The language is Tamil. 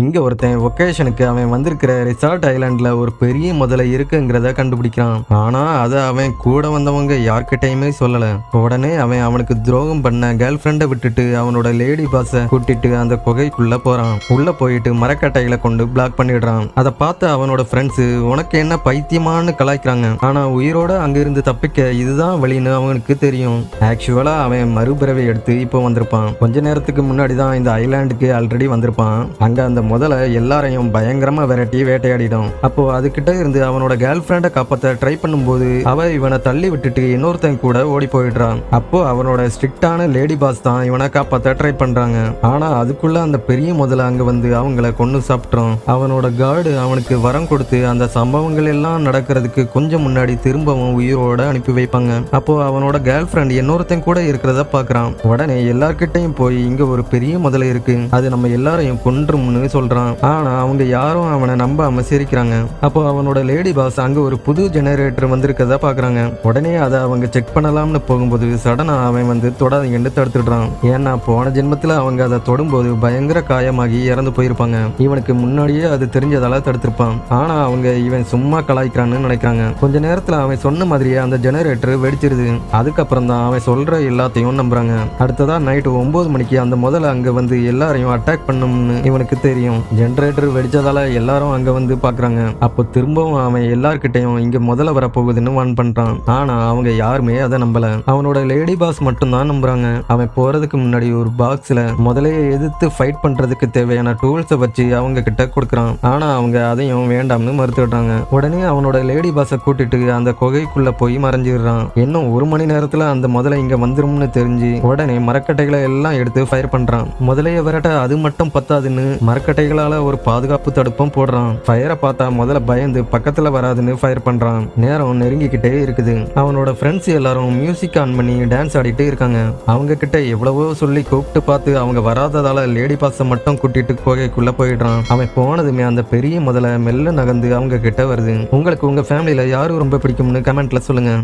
இங்கே ஒருத்தன் ஒகேஷனுக்கு அவன் வந்திருக்கிற ரிசார்ட் ஐலாண்டில் ஒரு பெரிய முதலை இருக்குங்கிறத கண்டுபிடிக்கிறான். ஆனால் அதை அவன் கூட வந்தவங்க யார்கிட்டையுமே சொல்லலை. உடனே அவன் அவனுக்கு துரோகம் பண்ண கேர்ள் ஃப்ரெண்டை விட்டுட்டு அவனோட லேடி பாஸை கூட்டிட்டு அந்த குகைக்குள்ளே போகிறான் உள்ளே போயிட்டு மரக்கட்டைகளை கொண்டு பிளாக் பண்ணிடுறான். அதை பார்த்து அவனோட ஃப்ரெண்ட்ஸு உனக்கு என்ன பைத்தியமானு கலாய்க்கிறாங்க. ஆனால் உயிரோட அங்கிருந்து தப்பிக்க இதுதான் வழின்னு அவனுக்கு தெரியும். ஆக்சுவலாக அவன் மறுபிறவை எடுத்து இப்போ வந்திருப்பான். கொஞ்ச நேரத்துக்கு முன்னாடி தான் இந்த ஐலாண்டுக்கு ஆல்ரெடி வந்திருப்பான். அங்கே அந்த முதல்ல எல்லாரையும் பயங்கரமா விரட்டி வேட்டையாடிடும் அப்போ அதுகிட்ட இருந்து அவனோட கேர்ள் ஃப்ரெண்டை காப்பாத்த ட்ரை பண்ணும்போது அவ இவனை தள்ளி விட்டுட்டு இன்னொருத்தன் கூட ஓடி போயிடுறான். அப்போ அவனோட ஸ்ட்ரிக்டான லேடி பாஸ் தான் இவனை காப்பாத்த ட்ரை பண்றாங்க. ஆனா அதுக்குள்ள அந்த பெரிய முதல்ல அங்க வந்து அவங்கள கொண்டு சாப்பிட்றான். அவனோட கார்டு அவனுக்கு வரம் கொடுத்து அந்த சம்பவங்கள் எல்லாம் நடக்கிறதுக்கு கொஞ்சம் முன்னாடி திரும்பவும் உயிரோட அனுப்பி வைப்பாங்க. அப்போ அவனோட கேர்ள் ஃப்ரெண்ட் இன்னொருத்தன் கூட இருக்கிறத பாக்குறான். உடனே எல்லார்கிட்டையும் போய் இங்க ஒரு பெரிய முதல்ல இருக்கு. அது நம்ம எல்லாரையும் கொன்றும்னு சொல்றான். ஆனா அவங்க யாரும் அவனை நம்பாம சிரிக்கிறாங்க அப்போ அவனோட லேடி பாஸ் அங்க ஒரு புது ஜெனரேட்டர் வந்திருக்கதா பாக்குறாங்க. உடனே அதை அவங்க செக் பண்ணலாம்னு போகும்போது சடனா அவன் வந்து தொடாதீங்கன்னு தடுத்துடுறான். ஏன்னா போன ஜென்மத்துல அவங்க அதை தொடும்போது பயங்கர காயமாகி இறந்து போயிருப்பாங்க. இவனுக்கு முன்னாடியே அது தெரிஞ்சதால தடுத்திருப்பான். ஆனா அவங்க இவன் சும்மா கலாய்க்கிறான்னு நினைக்கிறாங்க. கொஞ்ச நேரத்துல அவன் சொன்ன மாதிரியே அந்த ஜெனரேட்டர் வெடிச்சிருது. அதுக்கப்புறம் தான் அவன் சொல்ற எல்லாத்தையும் நம்புறாங்க. அடுத்ததான் நைட்டு ஒன்பது மணிக்கு அந்த முதல்ல அங்க வந்து எல்லாரையும் அட்டாக் பண்ணும்னு இவனுக்கு தெரியும். ஜென்ரேட்டர் வெடிச்சதால எல்லாரும் அங்க வந்து பாக்குறாங்க. அப்போ திரும்பவும் அவன் எல்லார்கிட்டையும் இங்க முதல்ல வரப்போகுதுன்னு வான் பண்றான். ஆனா அவங்க யாருமே அதை நம்பல. அவனோட லேடி பாஸ் மட்டும்தான் நம்புறாங்க. அவன் போறதுக்கு முன்னாடி ஒரு பாக்ஸ்ல முதலே எதிர்த்து ஃபைட் பண்றதுக்கு தேவையான டூல்ஸை வச்சு அவங்க கிட்ட கொடுக்குறான். ஆனா அவங்க அதையும் வேண்டாம்னு மறுத்துடுறாங்க உடனே அவனோட லேடி பாஸை கூட்டிட்டு அந்த குகைக்குள்ள போய் மறைஞ்சிடுறான். இன்னும் ஒரு மணி நேரத்துல அந்த முதலை இங்க வந்துரும்னு தெரிஞ்சு உடனே மரக்கட்டைகளை எல்லாம் எடுத்து ஃபயர் பண்றான். முதலைய விரட்ட அது மட்டும் பத்தாதுன்னு மரக்கட்டை மரக்கட்டைகளால ஒரு பாதுகாப்பு தடுப்பும் போடுறான். ஃபயரை பார்த்தா முதல்ல பயந்து பக்கத்துல வராதுன்னு ஃபயர் பண்றான். நேரம் நெருங்கிக்கிட்டே இருக்குது. அவனோட ஃப்ரெண்ட்ஸ் எல்லாரும் மியூசிக் ஆன் பண்ணி டான்ஸ் ஆடிட்டு இருக்காங்க. அவங்க கிட்ட எவ்வளவோ சொல்லி கூப்பிட்டு பார்த்து அவங்க வராததால லேடி பாஸை மட்டும் கூட்டிட்டு குகைக்குள்ள போயிடுறான். அவன் போனதுமே அந்த பெரிய முதல்ல மெல்ல நகர்ந்து அவங்க கிட்ட வருது. உங்களுக்கு உங்க ஃபேமிலியில யாரும் ரொம்ப பிடிக்கும்னு கமெண்ட்ல சொல்லுங்க.